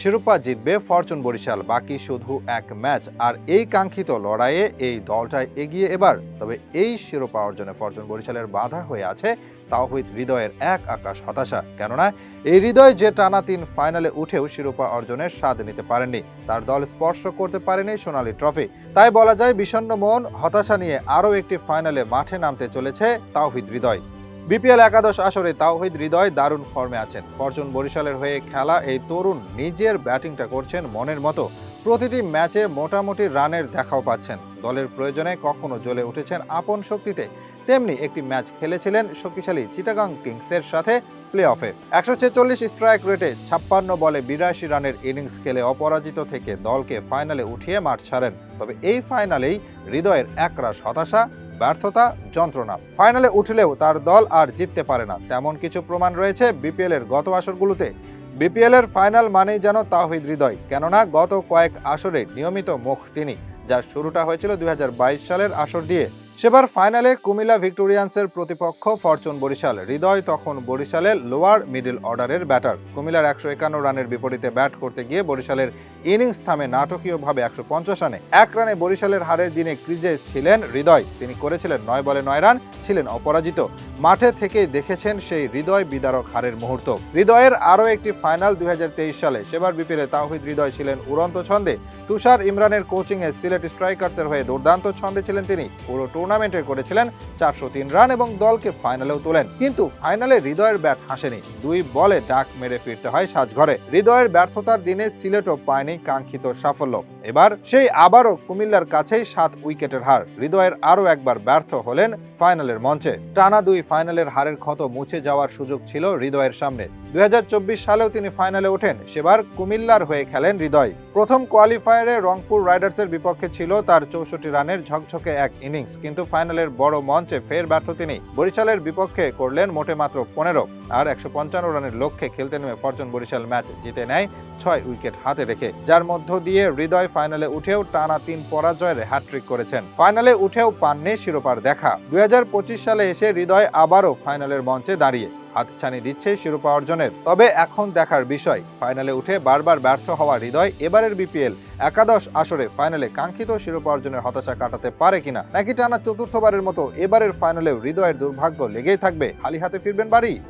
শিরোপা জিতবে ফরচুন বরিশাল, বাকি শুধু এক ম্যাচ। আর এই কাঙ্ক্ষিত লড়াইয়ে এই দলটা এগিয়ে এবার। তবে এই শিরোপা অর্জনে ফরচুন বরিশালের বাধা হয়ে আছে তাওহিদ হৃদয়ের এক আকাশ হতাশা। কেননা, এই হৃদয় যে টানা তিন ফাইনালে উঠেও শিরোপা অর্জনের স্বাদ নিতে পারেননি। তার দল স্পর্শ করতে পারেনি সোনালী ট্রফি। তাই বলা যায় বিষণ্ণ মন, হতাশা নিয়ে আরও একটি ফাইনালে মাঠে নামতে চলেছে তাওহিদ হৃদয়। বিপিএল একাদশ আসরে তাওহিদ হৃদয় দারুণ ফর্মে আছেন। ফরচুন বরিশালের হয়ে খেলা এই তরুণ নিজের ব্যাটিংটা করছেন মনের মতো। প্রতিটি ম্যাচে মোটামুটি রানের দেখাও পাচ্ছেন। দলের প্রয়োজনে কখনো জ্বলে উঠেছেন আপন শক্তিতে। তেমনি একটি ম্যাচ খেলেছিলেন শক্তিশালী চিটাগাং কিংসের সাথে প্লে অফে একশো ছেচল্লিশ স্ট্রাইক রেটে ছাপ্পান্ন বলে বিরাশি রানের ইনিংস খেলে অপরাজিত থেকে দলকে ফাইনালে উঠিয়ে মাঠ ছাড়েন। তবে এই ফাইনালেই হৃদয়ের একরাশ হতাশা ব্যর্থতা যন্ত্রণা। ফাইনালে উঠলেও তার দল আর জিততে পারে না। তেমন কিছু প্রমাণ রয়েছে বিপিএল এর গত আসরগুলোতে। বিপিএল এর ফাইনাল মানেই যেন তাহিদ হৃদয়, কেননা গত কয়েক আসরে নিয়মিত মুখ তিনি, যার শুরুটা হয়েছিল দুই হাজার বাইশ সালের আসর দিয়ে। সেবার ফাইনালে কুমিল্লা ভিক্টোরিয়ান্সের প্রতিপক্ষ ফরচুন বরিশাল। হৃদয় তখন বরিশালের লোয়ার মিডল অর্ডারের ব্যাটার। কুমিল্লার একশো একান্ন রানের বিপরীতে ব্যাট করতে গিয়ে বরিশালের ইনিংস থামে নাটকীয়ভাবে একশো পঞ্চাশ রানে। এক রানে বরিশালের হারের দিনে ক্রিজে ছিলেন হৃদয়। তিনি করেছিলেন নয় বলে নয় রান, ছিলেন অপরাজিত। মাঠে থেকেই দেখেছেন সেই হৃদয় বিদারক হারের মুহূর্ত। হৃদয়ের আরও একটি ফাইনাল দুই সালে সেবার বিপিএলে তাওহিদ হৃদয় ছিলেন উড়ন্ত ছন্দে। তুষার ইমরানের কোচিংয়ে সিলেট স্ট্রাইকার্সের হয়ে দুর্দান্ত ছন্দে ছিলেন তিনি। পুরো টুর্নামেন্টে করেছিলেন চারশো তিন রান এবং দলকে ফাইনালেও তোলেন। কিন্তু ফাইনালে হৃদয়ের ব্যাট হাসেনি। দুই বলে ডাক মেরে ফিরতে হয় সাজঘরে। হৃদয়ের ব্যর্থতার দিনে সিলেটও পায়নি কাঙ্ক্ষিত সাফল্য। এবার সেই আবারও কুমিল্লার কাছেই সাত উইকেটের হার। হৃদয়ের আরও একবার ব্যর্থ হলেন ফাইনালের মঞ্চে। টানা দুই ফাইনালের হারের ক্ষত মুছে যাওয়ার সুযোগ ছিল হৃদয়ের সামনে। দুই হাজার চব্বিশ সালেও তিনি ফাইনালে ওঠেন, সেবার কুমিল্লার হয়ে খেলেন হৃদয়। প্রথম কোয়ালিফায়ারে রংপুর রাইডার্সের বিপক্ষে ছিল তার চৌষট্টি রানের ঝকঝকে এক ইনিংস কিন্তু ফাইনালের বড় মঞ্চে ফের ব্যর্থ তিনি। বরিশালের বিপক্ষে করলেন মোটে মাত্র পনেরো, আর একশো পঞ্চান্ন রানের লক্ষ্যে খেলতে নেমে ফরচুন বরিশাল ম্যাচ জিতে নেয় ছয় উইকেট হাতে রেখে, যার মধ্য দিয়ে হৃদয় ফাইনালে উঠেও টানা তিন পরাজয়ের হ্যাট্রিক করেছেন। ফাইনালে উঠেও পাননি শিরোপার দেখা। দুই হাজার পঁচিশ সালে এসে হৃদয় আবারও ফাইনালের মঞ্চে দাঁড়িয়ে। হাতছানি দিচ্ছে শিরোপা অর্জনের। তবে এখন দেখার বিষয়, ফাইনালে উঠে বারবার ব্যর্থ হওয়া হৃদয় এবারের বিপিএল একাদশ আসরে ফাইনালে কাঙ্ক্ষিত শিরোপা অর্জনের হতাশা কাটাতে পারে কিনা? নাকি টানা চতুর্থবারের মতো এবারের ফাইনালেও হৃদয়ের দুর্ভাগ্য লেগেই থাকবে? খালি হাতে ফিরবেন বাড়ি।